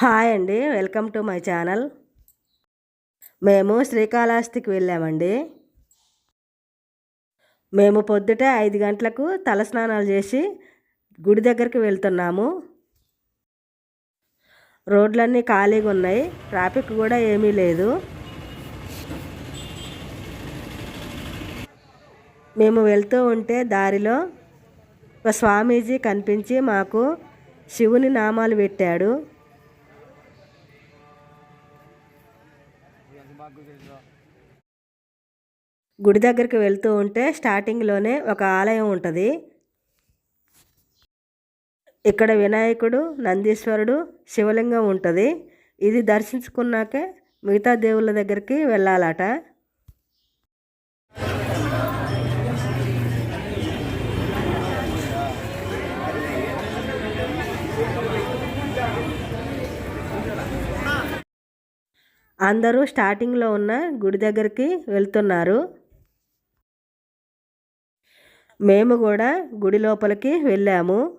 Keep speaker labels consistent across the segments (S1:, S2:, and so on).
S1: Hi అండి. Welcome to my channel. మేము శ్రీకాళహస్తికి వెళ్ళామండి. మేము పొద్దుట ఐదు గంటలకు తలస్నానాలు చేసి గుడి దగ్గరికి వెళ్తున్నాము. రోడ్లన్నీ ఖాళీగా ఉన్నాయి. ట్రాఫిక్ కూడా ఏమీ లేదు. మేము వెళ్తూ ఉంటే దారిలో ఒక స్వామీజీ కనిపించి మాకు శివుని నామాలు పెట్టాడు. గుడి దగ్గరికి వెళ్తూ ఉంటే స్టార్టింగ్లోనే ఒక ఆలయం ఉంటుంది. ఇక్కడ వినాయకుడు నందీశ్వరుడు శివలింగం ఉంటుంది. ఇది దర్శించుకున్నాకే మిగతా దేవుళ్ళ దగ్గరికి వెళ్ళాలట. అందరూ స్టార్టింగ్లో ఉన్న గుడి దగ్గరికి వెళ్తున్నారు. మేము కూడా గుడి లోపలికి వెళ్ళాము.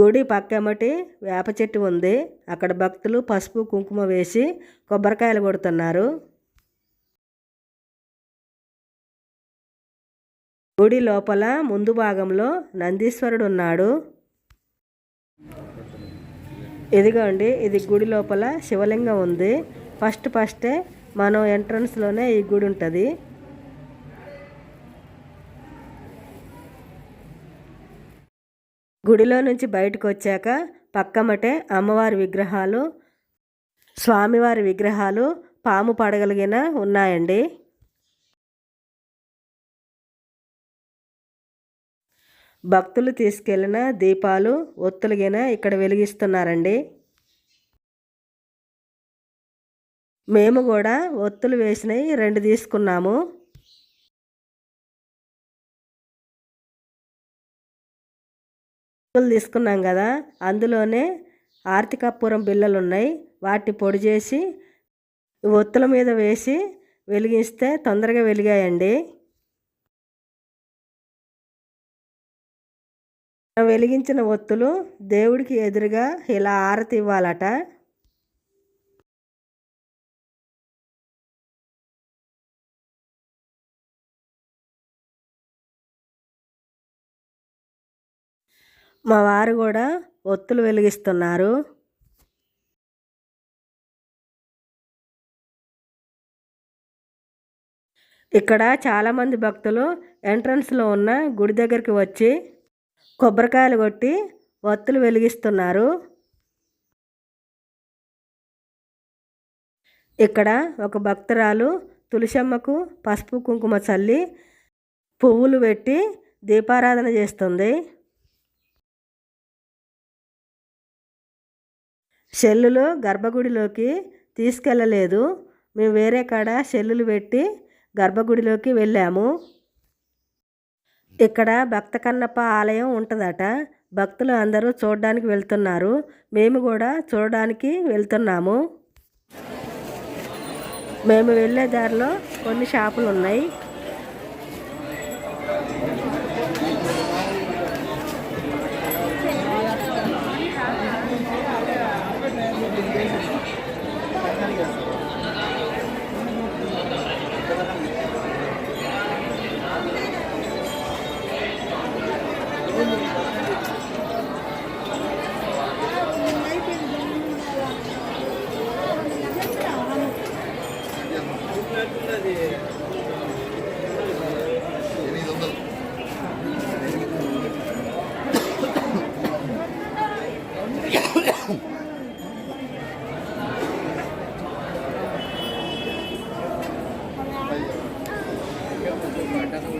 S1: గుడి పక్కమటి వేప చెట్టు ఉంది. అక్కడ భక్తులు పసుపు కుంకుమ వేసి కొబ్బరికాయలు కొడుతున్నారు. గుడి లోపల ముందు భాగంలో నందీశ్వరుడు ఉన్నాడు. ఇదిగోండి ఇది గుడి లోపల శివలింగం ఉంది. ఫస్ట్ ఫస్టే మనం ఎంట్రన్స్లోనే ఈ గుడి ఉంటుంది. గుడిలో నుంచి బయటకు వచ్చాక పక్కమటే అమ్మవారి విగ్రహాలు స్వామివారి విగ్రహాలు పాము పడగలిగిన ఉన్నాయండి. భక్తులు తీసుకెళ్ళిన దీపాలు ఒత్తులుగిన ఇక్కడ వెలిగిస్తున్నారండి. మేము కూడా ఒత్తులు వేసినవి రెండు తీసుకున్నాము. ఒత్తులు తీసుకున్నాం కదా అందులోనే ఆర్తికపురం బిళ్ళలు ఉన్నాయి వాటిని పొడి చేసి ఒత్తుల మీద వేసి వెలిగిస్తే తొందరగా వెలిగాయండి. వెలిగించిన ఒత్తులు దేవుడికి ఎదురుగా ఇలా ఆరతి ఇవ్వాలట మా వారు కూడా ఒత్తులు వెలిగిస్తున్నారు. ఇక్కడ చాలామంది భక్తులు ఎంట్రన్స్లో ఉన్న గుడి దగ్గరికి వచ్చి కొబ్బరికాయలు కొట్టి ఒత్తులు వెలిగిస్తున్నారు. ఇక్కడ ఒక భక్తురాలు తులసమ్మకు పసుపు కుంకుమ చల్లి పువ్వులు పెట్టి దీపారాధన చేస్తుంది. సెల్లులు గర్భగుడిలోకి తీసుకెళ్ళలేదు మేము వేరే కాడ సెల్లులు పెట్టి గర్భగుడిలోకి వెళ్ళాము. ఇక్కడ భక్త కన్నప్ప ఆలయం ఉంటుందట. భక్తులు అందరూ చూడడానికి వెళ్తున్నారు. మేము కూడా చూడడానికి వెళ్తున్నాము. మేము వెళ్ళే దారిలో కొన్ని షాపులు ఉన్నాయి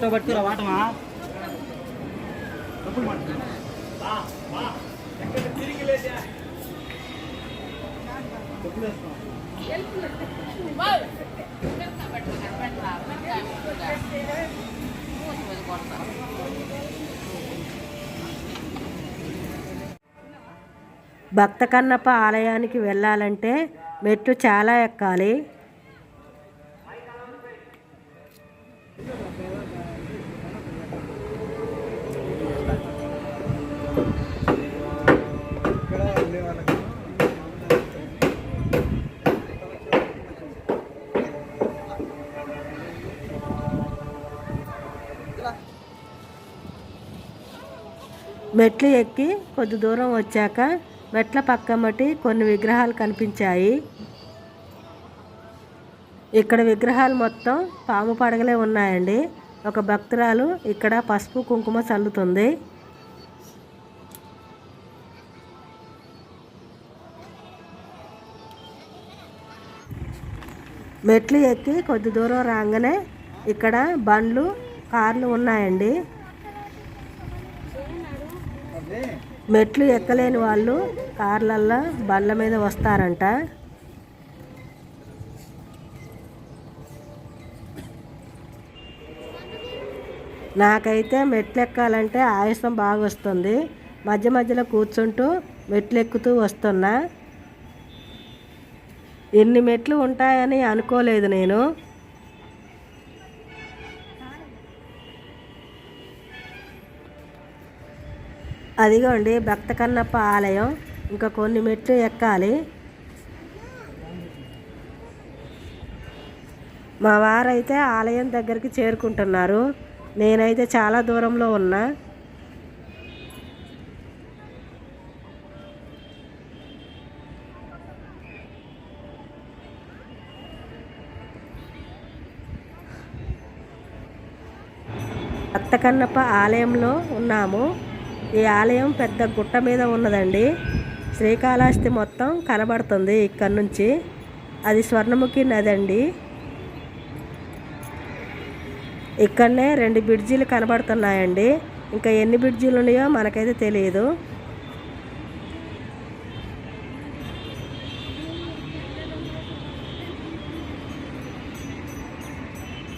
S2: ఎట్టో పట్టుకురా వాటమా?
S1: భక్త కన్నప్ప ఆలయానికి వెళ్ళాలంటే మెట్లు చాలా ఎక్కాలి. మెట్లు ఎక్కి కొద్ది దూరం వచ్చాక మెట్ల పక్కమటి కొన్ని విగ్రహాలు కనిపించాయి. ఇక్కడ విగ్రహాలు మొత్తం పాము పడగలే ఉన్నాయండి. ఒక భక్తురాలు ఇక్కడ పసుపు కుంకుమ చల్లుతుంది. మెట్లు ఎక్కి కొద్ది దూరం రాగానే ఇక్కడ బండ్లు కార్లు ఉన్నాయండి. మెట్లు ఎక్కలేని వాళ్ళు కార్లల్లో బండ్ల మీద వస్తారంట. నాకైతే మెట్లు ఎక్కాలంటే ఆయాసం బాగా వస్తుంది మధ్య మధ్యలో కూర్చుంటూ మెట్లు ఎక్కుతూ వస్తున్నా. ఎన్ని మెట్లు ఉంటాయని అనుకోలేదు నేను. అదిగోండి భక్త కన్నప్ప ఆలయం. ఇంకా కొన్ని మెట్లు ఎక్కాలి. మా వారైతే ఆలయం దగ్గరికి చేరుకుంటున్నారు. నేనైతే చాలా దూరంలో ఉన్నా. భక్త కన్నప్ప ఆలయంలో ఉన్నాము. ఈ ఆలయం పెద్ద గుట్ట మీద ఉన్నదండి. శ్రీకాళహస్తి మొత్తం కనబడుతుంది ఇక్కడ నుంచి. అది స్వర్ణముఖి నది అండి. ఇక్కడనే రెండు బ్రిడ్జీలు కనబడుతున్నాయండి. ఇంకా ఎన్ని బ్రిడ్జీలు ఉన్నాయో మనకైతే తెలియదు.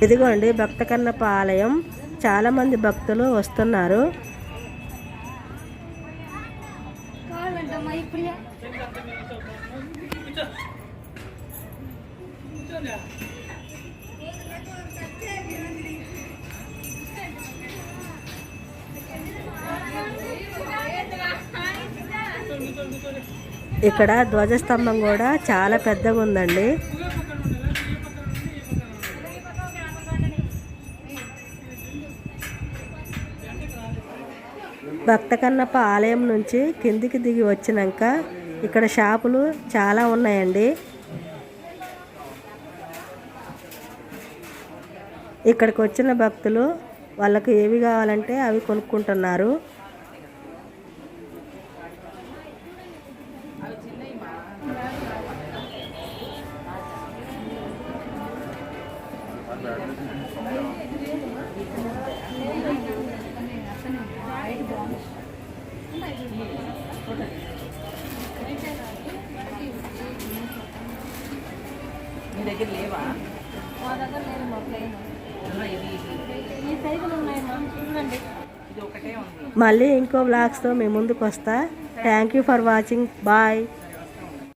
S1: ఇదిగోండి భక్త కన్నప్ప ఆలయం. చాలామంది భక్తులు వస్తున్నారు. ఇక్కడ ధ్వజస్తంభం కూడా చాలా పెద్దగా ఉందండి. భక్త కన్నప్ప ఆలయం నుంచి కిందికి దిగి వచ్చినాక ఇక్కడ షాపులు చాలా ఉన్నాయండి. ఇక్కడికి వచ్చిన భక్తులు వాళ్ళకు ఏవి కావాలంటే అవి కొనుక్కుంటున్నారు.
S2: మీ దగ్గర లేవా? ఇది ఒకటే ఉంది.
S1: మళ్ళీ ఇంకో బ్లాగ్స్తో మీ ముందుకు వస్తా. Thank you for watching bye